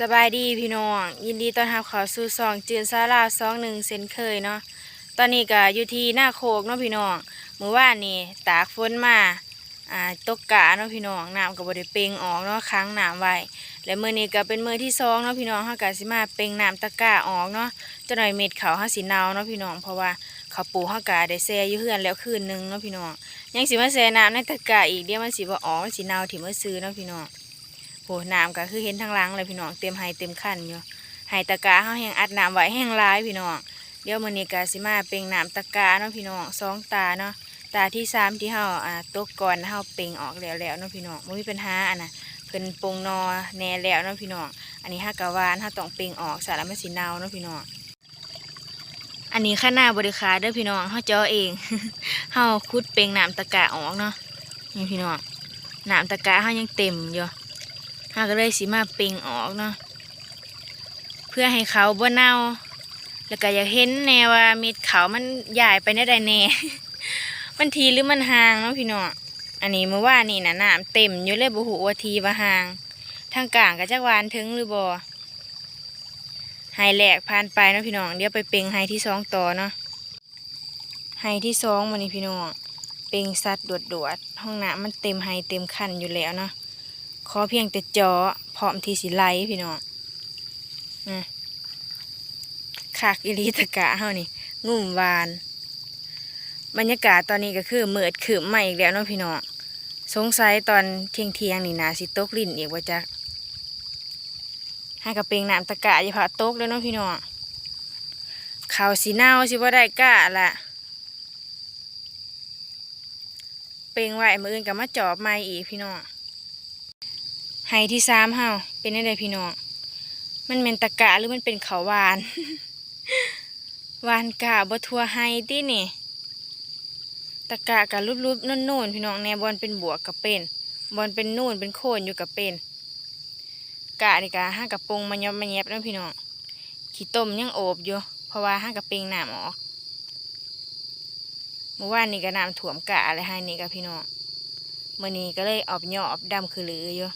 สบายดีพี่น้อง ยินดีต้อนรับเข้าสู่ซองจืนซาลาซองหนึ่งเซนเคยเนาะตอนนี้ก็อยู่ที่หน้าโคกเนาะพี่น้องเมื่อวานนี่ตากฝนมาอ่าตกกะเนาะพี่น้องน้ำก็บ่ได้เปงออกเนาะค้างน้ำไว้และมือนี้ก็เป็นมือที่สองเนาะพี่น้องเฮาก็สิมาเปงน้ำตะกร้าออกเนาะจักหน่อยเม็ดเขาวเฮาสิเน่าเนาะพี่น้องเพราะว่าเขาวปลูกเฮาก็ได้แช่อยู่เฮือนแล้วคืนหนึงเนาะพี่น้องยังสิมาแช่น้ำในตะกร้าอีกเดี๋ยวมันสิบ่ออกมันสิเน่าถิ่มมื้อซื้อเนาะพี่น้อง โหน้ำก็คือเห็นทางหลังเลยพี่น้องเต็มไฮเต็มคันอยู่ไฮตะกาเฮาแห้งอัดน้ำไว้แห้งร้ายพี่น้องเดี๋ยวมื้อนี้ก็สิมาเป่งน้ำตะกาเนาะพี่น้องสองตาเนาะตาที่สามที่เฮาอ่าตกก่อนเฮาเป่งออกแล้วแล้วเนาะพี่น้องบ่มีปัญหาอันน่ะเพิ่นปงนอแน่แล้วเนาะพี่น้องอันนี้ฮักกะวานเฮาต้องเป่งออกสารมันสิเน่าเนาะพี่น้องอันนี้ข้าหน้าบริการเด้อพี่น้องเฮาเจาะเองเฮาขุดเป่งน้ำตะกาออกเนาะนี่พี่น้องน้ำตะกาเฮายังเต็มอยู่ เฮาก็เลยสิมาเป่งออกเนาะเพื่อให้เขาบ่เน่า แล้วก็อยากเห็นแน่ว่าเม็ดเขามันใหญ่ไปได้ใดแน่ มันทีหรือมันห่างเนาะพี่น้องอันนี้เมื่อวานนี่นะน้ำเต็มอยู่เลยบ่ฮู้ว่าทีว่าห่าง ทางกลางก็จักวานถึงหรือบ่ไฮแหลกผ่านไปเนาะพี่น้องเดี๋ยวไปเป่งไฮที่สองต่อเนาะไฮที่สองวันนี้พี่น้องเป่งสัตว์ดวดห้องน้ำมันเต็มไฮเต็มคันอยู่แล้วเนาะ ขอเพียงแต่จาะพร้อมที่สิไลพี่น้องนะขากอิริตะกะเฮานี่งุ่มวาน บรรยากาศตอนนี้ก็คือเมือดขึ้นมาอีกแล้วเนาะพี่น้องสงสัยตอนเที่ยงเที่ยงๆนี่นาสิตกลิ่นอีกว่าจักให้กระเปงน้ำตะกะอย่าพาตกเลยเนาะพี่น้องข่าวสีเน่าสิว่าได้กะละเปงไหวมืออื่นกับมาจอบใหม่อีกพี่น้อง ไฮที่สามเฮาเป็นได้ไดพี่น้อง มันเป็นตะกะหรือมันเป็นเขาวาน วานกะบ่ทัวไฮตินี่ตะกะกะรูปๆนุ่นๆพี่น้องแนบอลเป็นบวกกับเป็น บอลเป็นนู่นเป็นโคนอยู่กับเป็น กะนี่กะห้ากระปงมันยอบมันแยบแล้วพี่น้องขี้ต้มยังโอบอยู่เพราะว่าห้ากระเปงหน้ำออกเมื่อวานนี่ก็น้ำถ่วมกะอะไรให้นี่กับพี่น้องมื่อนี้ก็เลยออบหยอบดำคือหลืออยู่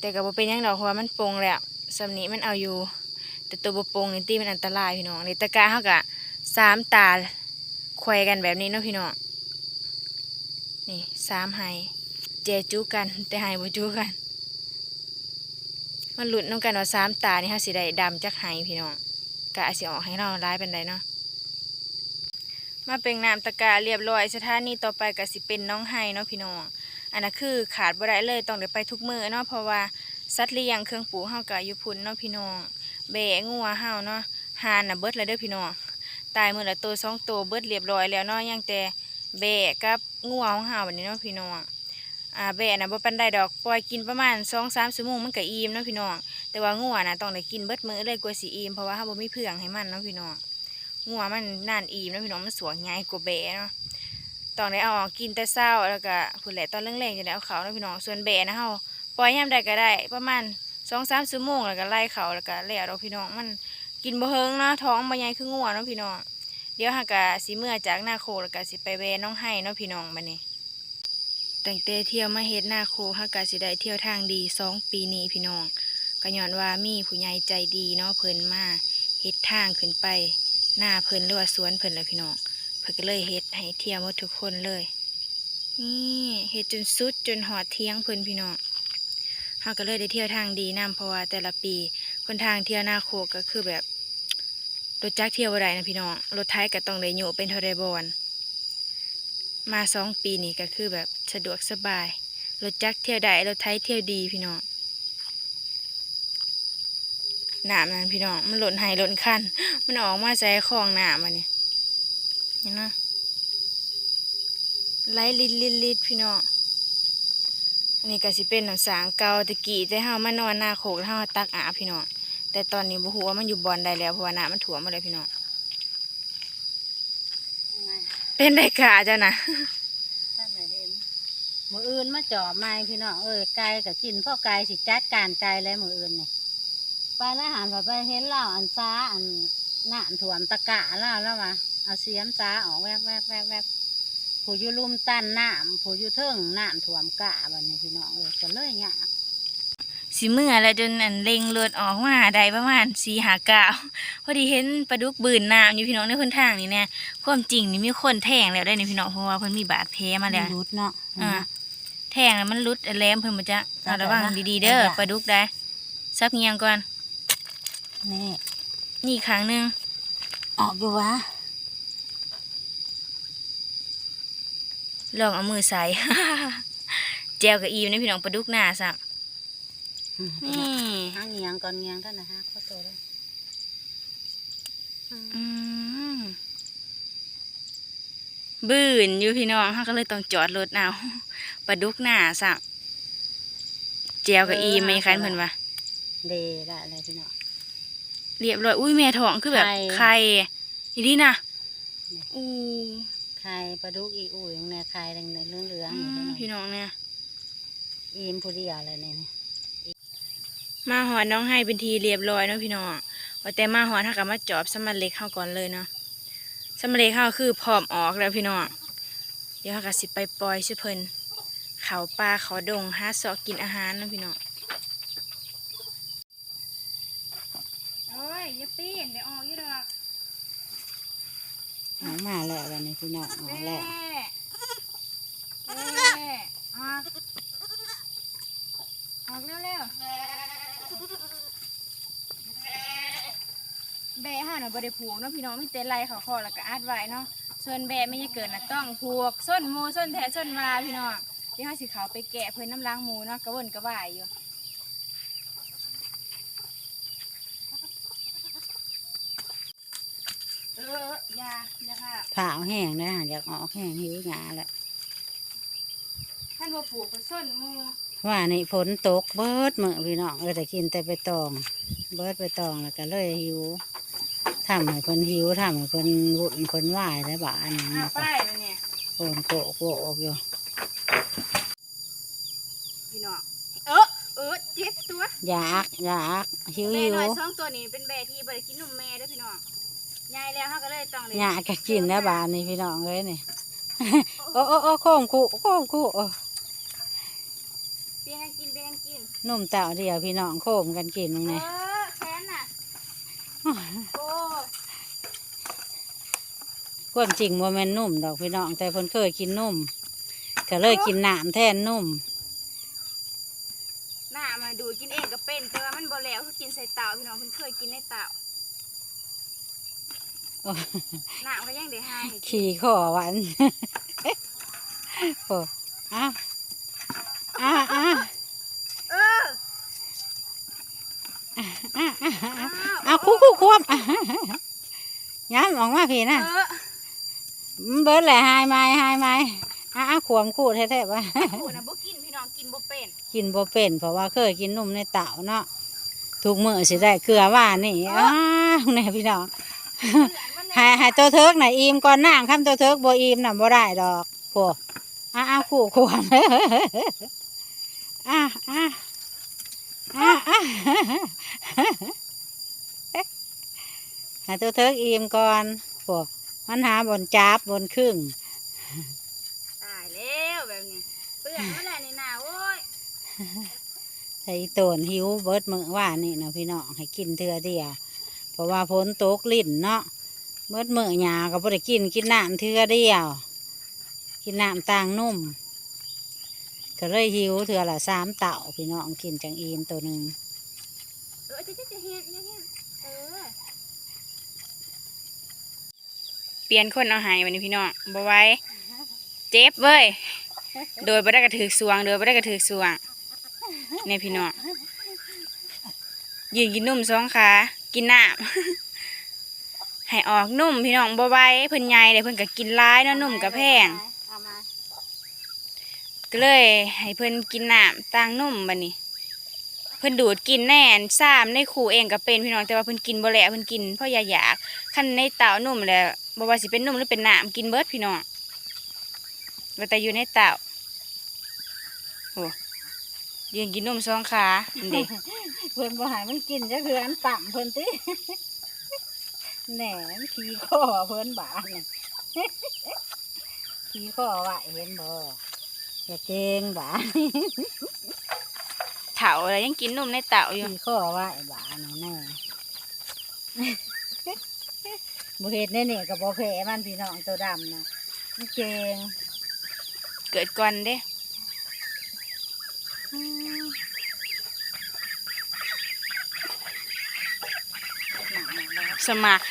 แต่ก็บ่เป็นยังดอกเพราะว่ามันปงแล้วสำนี้มันเอาอยู่ แต่ตัวบปงนี่ตีมันอันตรายพี่น้องในตะก้าเฮากะสามตาควยกันแบบนี้เนาะพี่น้องนี่สามไฮเจจูกัน แต่ไฮบ่จูกันมันหลุดน้องกันว่าสามตานี่เฮาสิได้ดำจักไฮพี่น้องกะสิออกให้เราร้ายเป็นไดเนาะมาเป็นน้ำตะก้าเรียบร้อยสถานีต่อไปก็สิเป็นน้องไฮเนาะพี่น้อง อันนั้นคือขาดบ่ได้เลยต้องได้ไปทุกมือเนาะเพราะว่าสัตว์เลี้ยงเครื่องปูเฮาก็อยู่พุ่นเนาะพี่น้องแบะงัวเฮาเนาะหานน่ะเบิดแล้วเด้อพี่น้องตายมือละตัวสองตัวเบิดเรียบร้อยแล้วเนาะยังแต่แบะกับงัวของเฮาบัดนี้เนาะพี่น้องอ่าแบะนะบ่ปานใดดอกปล่อยกินประมาณ2-3ชั่วโมงมันก็อิ่มเนาะพี่น้องแต่ว่างัวนะต้องได้กินเบิดมื้อเลยกว่าสิอิ่มเพราะว่าเฮาบ่มีเพื่องให้มันเนาะพี่น้องงัวมันนานอิ่มเนาะพี่น้องมันสวงใหญ่กว่าแบะเนาะ ตองได้เอาออกกินแต่เช้าแล้วก็ผู้แหละตอนเร่งๆจะได้เอาเขาแล้วพี่น้องส่วนแบนะเฮาปล่อยยามใดก็ได้ ประมาณสองสามชั่วโมงแล้วก็ไล่เขาแล้วก็แล้วเราพี่น้องมันกินบ่เฮิงเนาะท้องบ่ใหญ่คืองัวเนาะพี่น้องเดี๋ยวหากะสิเมื่อจากหน้าโคแล้วก็สิไปแวน้องให้เนาะพี่น้องบัดนี้ตั้งแต่เที่ยวมาเฮ็ดหน้าโคหากะสิได้เที่ยวทางดีสองปีนี้พี่น้องก็ย้อนว่ามีผู้ใหญ่ใจดีเนาะเพิ่นมาเฮ็ดทางขึ้นไปหน้าเพิ่นหรือว่าสวนเพิ่นแหละพี่น้อง พิ่นก็เลยเฮ็ดให้เที่ยวหมดทุกคนเลย นี่เฮ็ดจนสุดจนหอดเที่ยงเพิ่นพี่น้องเฮาก็เลยได้เที่ยวทางดีนํเพราะว่าแต่ละปีคนทางเที่ยวหน้าโคกก็คือแบบรถจักรเที่ยวบ่ได้นะพี่น้องรถไถก็ต้องได้โยเป็นทอไดบอนมาสองปีนี้ก็คือแบบสะดวกสบายรถจักรเที่ยวได้รถไถเที่ยวดีพี่น้องหน้ำนั้นพี่น้องมันหล่นไหหล่นคันมันออกมาใส่คลองหน้ำมันนี่เห็นไหมไหลลิดลิดลิดพี่น้องอันนี้ก็สิเป็นน้ำสางเกาตะกี้แต่เฮามานอนหน้าโขกแล้าตักอาพี่น้องแต่ตอนนี้บ่ฮู้ว่ามันอยู่บอนใดแล้วเพราะว่าน้ำมันถ่วมมาเลยพี่น้องเป็นได้กะเจ้านะท่านเห็นมืออื่นมาจ่อไม้พี่น้องเอ้ยไก่กับกินพ่อไก่สิจัดการไก่แล้วมืออื่นเนี่ยไปแล้วหันไปเห็นเล่าอันซ้าอันหน้ำถ่วมตะกะเล่าแล้ววะ เอาเสียมซ้าออกแวบแวบแวบแวบผู้อยู่ลุมตันน้ำผู้อยู่เทิงน้ำถ่วมกะบันนี้พี่น้องเอ้ยก็เลยยากสิเมื่อแล้วจนอันเล็งรถออกมาได้ประมาณสี่หาเก้าพอดีเห็นปลาดุกบืนน้ำอยู่พี่น้องในพื้นทางนี่แน่ความจริงนี่มีคนแทงแล้วได้ในพี่น้องเพราะว่าเพิ่นมีบาดแผลมาแล้วรุดเนาะอ่าแทงแล้วมันรุดแหลมเพิ่นบ่จ๊ะจ้ะเอาระวังจ้ะดีๆเด้อจ้ะปลาดุกได้ซับเงียงก่อนนี่นี่อีกครั้งหนึงออกอยู่วะ ลองเอามือใส่แจวกับอีมในพี่น้องปลาดุกหน้าซับอืมนี่หาเงียงก่อนเงียงท่านนะฮะเข้าตัวเลยอืมบืนอยู่พี่น้องเขาก็เลยต้องจอดรถเอาปลาดุกหน้าซับแจวกับอีมไหมคันเพิ่นว่าเดละอะไรพี่เนาะเรียบร้อยอุ้ยแม่ท้องคือแบบไข่ไข่อีนี่นะนี่อู้ ไข่ปลาดุกอีอุ่ยของแน่ไข่แดงๆเหลืองๆอือยู่มพี่พี่น้องน้องเนี่ยอีมผู้เดียวอะไรเนี่ยนี่มาหอดน้องให้เป็นทีเรียบร้อยเนาะพี่น้องว่าแต่มาหอดถ้ากับมาจอบสมันเล็กเข้าก่อนเลยเนาะสมันเล็กเข้าคือพร้อมออกแล้วพี่น้องเดี๋ยวเขาก็สิไปปล่อยชื่อเพิ่นเขาปลาเขาดงหาเสาะกินอาหารเนาะพี่น้องโอ้ยอย่าปีนเดี๋ยวออกอยู่ดอก ออกมาแล้ววันนี้พี่น้องออกแล้วเอ้ออกออกเร็วๆแบะห่าน่ะบ่ได้ผูกเนาะพี่น้องมีแต่ไล่เขาคอแล้วก็อัดไว้เนาะส่วนแบะไม่ได้เกิดน่ะต้องผูกส้นหมูส้นแท้ส้นมาพี่น้องเดี๋ยวเฮาสิเขาไปแกะเพิ่นน้ำล้างหมูเนาะกระวนกระวายอยู่ อออย่าอย่าค่ะผ่าเอาแห้งนะอยากออกแห้งหิวหยาแหละท่านบ่ผูกก็ส้นหมูว่านี่ฝนตกเบิดมื้อพี่น้องเออแต่กินแต่ไปตอง เบิดไปตองแล้วก็เลยหิวทำให้เพิ่นหิวทำให้เพิ่นวุ่นเพิ่นวายแล้วบ้านนี้อะไปเลยเนี่ยโอนโกะโกะออกอยู่พี่น้องเออเออเจ็บตัวอยากอยากหิวแม่หิวน้อยสองตัวนี้เป็นแบที่บริกินนมแม่เด้วยพี่น้อง ยายแล้วเขาก็เลยต้องเลยอยากจะกินแล้วบ้านนี้พี่น้องเลยนี่ โอ้โอ้โอ้โค้งคู่โค้งคู่โอ้เปียงกันกินเปียงกันกินนุ่มเต่าเดียวพี่น้องโค้งกันกินมึงเอนี่อแค้นน่ะโอ้ความจริงว่าแม่นนุ่มดอกพี่น้อง แต่เพิ่นเคยกินนุ่มก็เลยกินน้ำแทนนุ่ม หน้ามาดูดกินเองก็เป็น แต่ว่ามันบ่แล้วคือกินใส่เต่าพี่น้องเพิ่นเคยกินในเต่าโอ้ หน้ามันก็ยังได้หายให้กินขี่ข้อหวานโอ้อ้าวอ้าวอ้าวเอออ้าวอ้าวอ้าวอ้าวอ้าวคู่คู่ควบอ้าวย้ำออกมาพี่นะเออเบิดแหละหายไม้หายไม้อ้าวขวมคู่แท้ๆวะโอ้นะบ่กินพี่น้องกินบ่เป็นกินบ่เป็นเพราะว่าเคยกินนุ่มในเต่าเนาะทุกมื้อสิได้เกลือว่านี่อ้าวแน่พี่น้องเพื่อนมันใหายหายตัวเทิกน่ะอิ่มก่อนนั่งคำตัวเทิกบ่อิ่มน่ะบ่ได้ดอกพวกอ้าวคู่ควรอ้าวอ้าวอ้าวอ้าวหายตัวเทิกอิ่มก่อนพวกมันหาบนจับบนครึ่งตายแล้วแบบนี้เปื่อนเมื่อไหร่ในหนาโอ้ยใส่โตนหิวเบิดมื้อว่านี่นะพี่น้องให้กินเทื่อเดียวเพราะว่าฝนตกลิ้นเนาะ เบิดมื้อหยาก็บ่ได้กินกินน้ำเทือเดียว กินน้ำต่างนุ่ม ก็เลยหิวเทือละสามเต่าพี่น้องกินจังอีมตัวหนึ่งเปลี่ยนคนเอาหายวันนี้พี่น้องบ่ไว้ เจ็บเว้ย โดยบ่ได้กระถือสวง โดยบ่ได้กระถือสวงเนี่ยพี่น้องยืนกินนุ่มสองขา กินน้ำ ให้ออกนุ่มพี่น้องบ่ไหว้เพิ่นใหญ่เลยเพิ่นก็กินร้ายเนาะนุ่มกับแพงเอามาก็เลย ให้เพิ่นกินน้ำต่างนุ่มบัดนี้ เพิ่นดูดกินแน่นซ้ำในขู่เองก็เป็นพี่น้องแต่ว่าเพิ่นกินบ่แล้วเพิ่นกินเพราะอยาอยากคันในเต่านุ่มแล้วบ่ว่าสิเป็นนุ่มหรือเป็นน้ำกินเบิดพี่น้องว่าแต่อยู่ในเต่าโอ้ยืนกินนุ่มสองขาเด็กเพิ่นบ่หายมันกินจะคืออันต่ำเพิ่นติ แหนมขี่ข้อเพิ่นบาดนี่ขี่ข้อไหวเห็นบ่อย่าเก่งบาดเถาอะไรยังกินนมในเต่าอยู่มีข้อว่าไอ้บ้านี่แน่บ่เฮ็ดแน่ๆกับบ่แพ้มันพี่น้องตัวดำนะมันเก่งเกิดก่อนเด้ อืมหนักหนักแล้ว สมัคร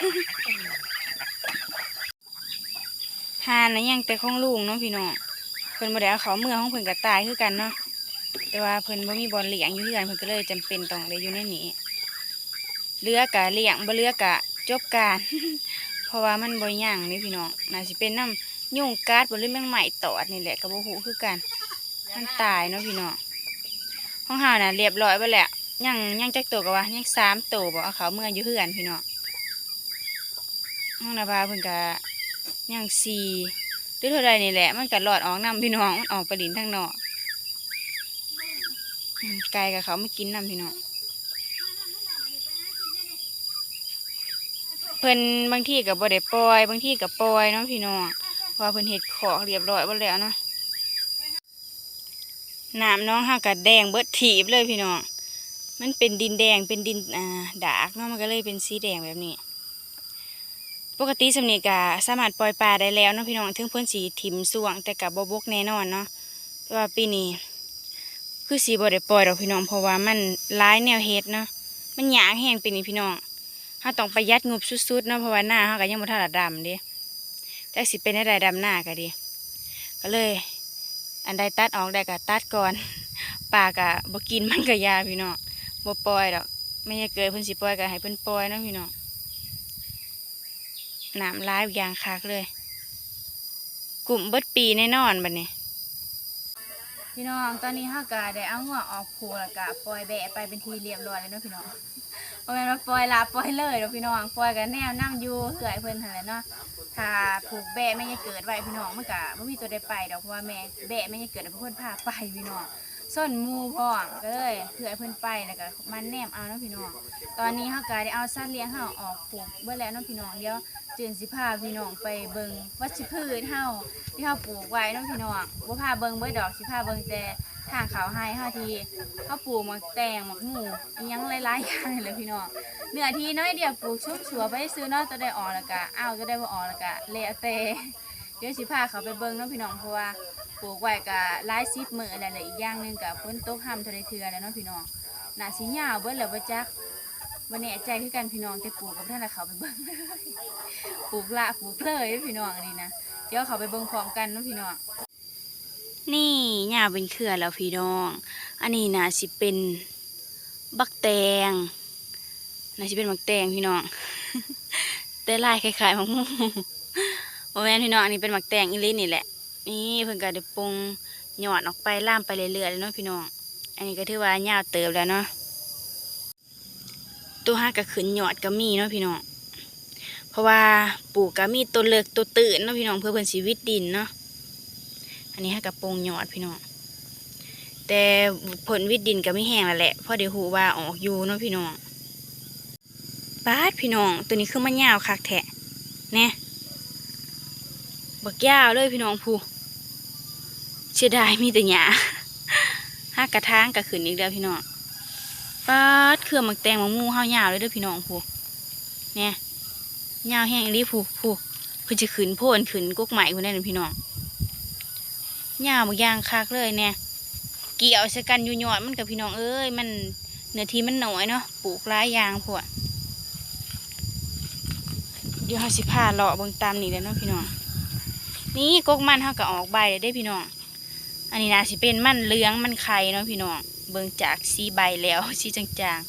หานนะยังแต่ของลุงเนาะพี่น้องเพิ่นบ่ได้เอาเขาเมื่อของเพิ่นก็ตายคือกันเนาะแต่ว่าเพิ่นบ่มีบอลเลี้ยงอยู่คือกันเพิ่นก็เลยจำเป็นต้องได้อยู่ในนี้เรือกะเลี้ยงบ่เรือกะจบการ เพราะว่ามันบ่ย่างนี่พี่น้องน่าสิเป็นน้ำยุงกัดบ่หรือแมงไหม้ตอดนี่แหละก็บ่ฮู้คือกันมันตายเนาะพี่น้องห้องเฮาน่ะเรียบร้อยไปแล้วยังยังจักตัวก็ว่ายังสามตัวบ่เอาเขาเมื่ออยู่เฮือนพี่น้อง ห้องนาบาเพิ่นก็ยังสี่หรือเท่าใดนี่แหละ มันก็หลอดออกนํพี่น้องมันออกไปดินทางนอกไก่กับเขาไม่กินนํพี่น้องเพิ่นบางที่ก็บ่ได้ปล่อย บางที่ก็ปล่อยเนาะพี่น้องพราะว่าเพิ่นเฮ็ดขอกเรียบร้อยหมดแล้วเนาะน้ำน้องห้ากัดแดงเบิดถีบเลยพี่น้องมันเป็นดินแดงเป็นดินอ่าดากเนาะมันก็เลยเป็นสีแดงแบบนี้ ปกติสำเนีกาสามารถปล่อยปลาได้แล้วเนาะพี่น้องถึงเพื่อนสีถิ่มส่วงแต่กับบกแน่นอนเนาะแต่ว่าปีนี้คือสีบ่ได้ปล่อยดอกพี่น้องเพราะว่ามันร้ายแนวเฮ็ดเนาะมันหยางแห้งปีนี้พี่น้องเราต้องประหยัดงบสุดๆเนาะเพราะว่าหน้าเราก็ยังบ่ทันได้ดำเด้แต่สิเป็นได้ดำหน้าก็ดี ก็เลย อันใดตัดออกได้ก็ตัดก่อนปลากะบ่กินมันก็ยาพี่น้องบ่ปล่อยดอกไม่ใช่เกิดเพิ่นสิปล่อยก็ให้เพิ่นปล่อยเนาะพี่น้อง น้ำร้ายอย่างคักเลย กลุ่มเบิดปีแน่นอนบัดนี้ พี่น้องตอนนี้เฮาก็ได้เอาหัวออกผูแล้วก็ปล่อยแบะไปเป็นทีเรียบร้อยแล้วเนาะพี่น้องบ่แม่นว่าปล่อยลาปล่อยเลยเนาะพี่น้องปล่อยกันแนวนํอยู่เหื่อยเพิ่นหั่นแหละเนาะถ้าผูกแบะไม่ยังเกิดไว้พี่น้องมันก็บ่มีตัวได้ไปดอกเพราะว่าแม่แบะไม่ยังเกิดเป็นคนพาไปพี่น้อง ส่วนหมูพอมก็เลยเผื่อให้เพิ่นไปแล้วก็มันแนมเอาเนาะพี่น้อง ตอนนี้เฮาก็ได้เอาสัตว์เลี้ยงเฮาออกผูกเบิดแล้วเนาะพี่น้องเดี๋ยวเจนสิพาพี่น้องไปเบิ่งวัชพืชเฮาที่เฮาปลูกไว้เนาะพี่น้องบ่พาเบิ่งเบิดดอกสิพาเบิ่งแต่ทางเขาให้เฮาทีเฮาปลูกหมักแตงหมักหมูอิหยังหลายๆอย่างเลยพี่น้องเนื้อที่น้อยเดียวปลูกชุบชัวไปซื้อเนาะจะได้ออกแล้วก็เอาจะได้บ่ออกแล้วก็แล้วแต่เดี๋ยวสิพาเขาไปเบิ่งเนาะพี่น้องเพราะว่า ลูกไว้ก็หลายสิบมื้อแล้วแหละอีกอย่างหนึงก็ฝนตกห่ำเทะเลเทือแล้วเนาะพี่น้องน่าสิยาวเบิดแล้วบ่จักบ่แน่ใจคือกันพี่น้องแต่ปลูกกับท่านละเขาไปเบิ่งเลยปลูกละปลูกเลยพี่น้องอันนี้นะเดี๋ยวเขาไปเบิ่งพร้อมกันเนาะพี่น้อง นี่หญ้าเป็นเครือแล้วพี่น้อง อันนี้น่าสิเป็นบักแตงน่าจะเป็นหมักแตงพี่น้อง แต่ลายคล้ายๆมักหมูโอแมนพี่น้องอันนี้เป็นหมักแตงอีหลินี่แหละ นี่เพิ่นก็ได้ปรุงหยอดออกไปล่ามไปเรื่อยๆเลยเนาะพี่น้อง อันนี้ก็ถือว่ายาวเติบแล้วเนาะ ตัวห้าก็ขึ้นหยอดก็มีเนาะพี่น้อง เพราะว่าปลูกก็มีตัวเลิกตัวตื่นเนาะพี่น้องเพื่อเพิ่นชีวิตดินเนาะ อันนี้ห้าก็ปรุงหยอดพี่น้อง แต่ผลวิตดินก็ไม่แห้งแล้วแหละเพราะเดี๋ยวหูว่าออกอยู่เนาะพี่น้องบาดพี่น้องตัวนี้คือมันยาวคักแทะเนี่ยบักยาวเลยพี่น้องผู้ เสียดายมีแต่หญ้าห้ากระทางกระขืนอีกแล้วพี่น้องบาดเครื่องมักแตงมักมูเฮายาวเลยเด้อพี่น้องผู้เนี่ยยาวแห้งรีผู้ผู้เพื่อจะขืนโพนขืนกุ๊กใหม่คนนั้นพี่น้องยาวบักอยางคักเลยเนี่ยเกี่ยวใส่กันอยู่ยอดมันกับพี่น้องเอ้ยมันเนื้อที่มันหน้อยเนาะปลูกหลายยางพวกเดี๋ยวเราสิพาเลาะเบิ่งตามนี่เลยเนาะพี่น้องนี่กกมันเขาก็ออกใบเลยได้พี่น้อง อันนี้นะสิเป็นมันเหลืองมันไข่เนาะพี่น้องเบิ่งจากสีใบแล้วสีจาง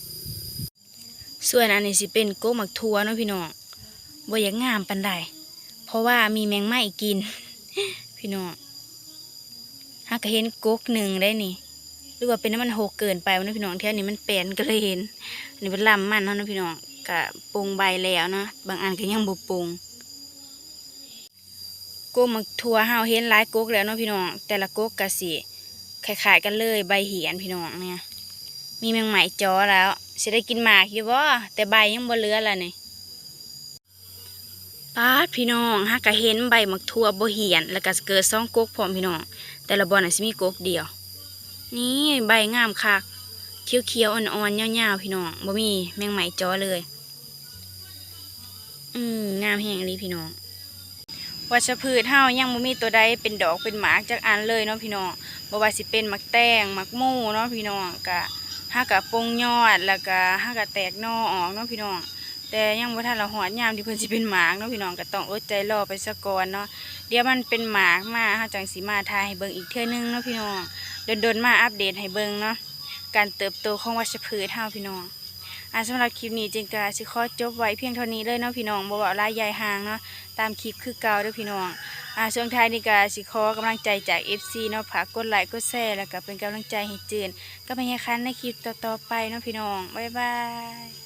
ๆ ส่วนอันนี้สิเป็นกกหมักทัวเนาะพี่น้องบ่อยากงามปันใดเพราะว่ามีแมงไม้กิน พี่น้องหากเห็นโกกหนึ่งได้นี่หรือว่าเป็นน้ำมันโหกเกินไปวะเนะพี่น้องแถวนี้มันแปลนก็เลยเห็นอันนี้เป็นลำมันเนาะพี่น้องกะปรุงใบแล้วเนาะบางอันก็ยังบ่ปรุง กกมักทัวเฮาเห็นหลายกกแล้วเนาะพี่น้อง แต่ละกกกะสิคล้ายๆกันเลยใบเหียนพี่น้องเนี่ย มีแมงไหมจอแล้วสิได้กินหมากอยู่บ่แต่ใบยังบ่เหลือละนี่ป้าพี่น้องหากกะเห็นใบมักทัวบ่เหียน แล้วก็เกิดซ่องกกพร้อมพี่น้อง แต่ละบอนน่ะสิมีกกเดียว นี่ใบงามคักเขียวๆอ่อนๆยาวๆพี่น้องบ่มีแมงไหมจ้อเลย อืมงามแห่งเลยพี่น้อง วัชพืชเฮายังบ่มีตัวใดเป็นดอกเป็นหมากจักอันเลยเนาะพี่น้องบ่ว่าสิเป็นหมักแตงหมักมู่เนาะพี่น้องก็หากะปงยอดแล้วก็หากะแตกนอออกเนาะพี่น้อง แต่ยังบ่ทันละหอดยามที่เพิ่นสิเป็นหมากเนาะพี่น้องก็ต้องอดใจรอไปซะก่อนเนาะเดี๋ยวมันเป็นหมากมาเฮาจังสิมาทายให้เบิ่งอีกเทื่อนึงเนาะพี่น้องโดนๆมาอัปเดตให้เบิ่งเนาะการเติบโตของวัชพืชเฮาพี่น้อง อ่าสำหรับคลิปนี้จึงกะสิขอจบไว้เพียงเท่านี้เลยเนาะพี่น้องบ่เว้าลายใหญ่หางเนาะตามคลิปคือเก่าเด้อพี่น้องอ่าช่วงท้ายนี่ก็สิขอกำลังใจจาก FC เนาะฝากกดไลค์กดแชร์แล้วก็เป็นกำลังใจให้จืนก็เป็นยังคันในคลิปต่อๆไปเนาะพี่น้องบ๊ายบาย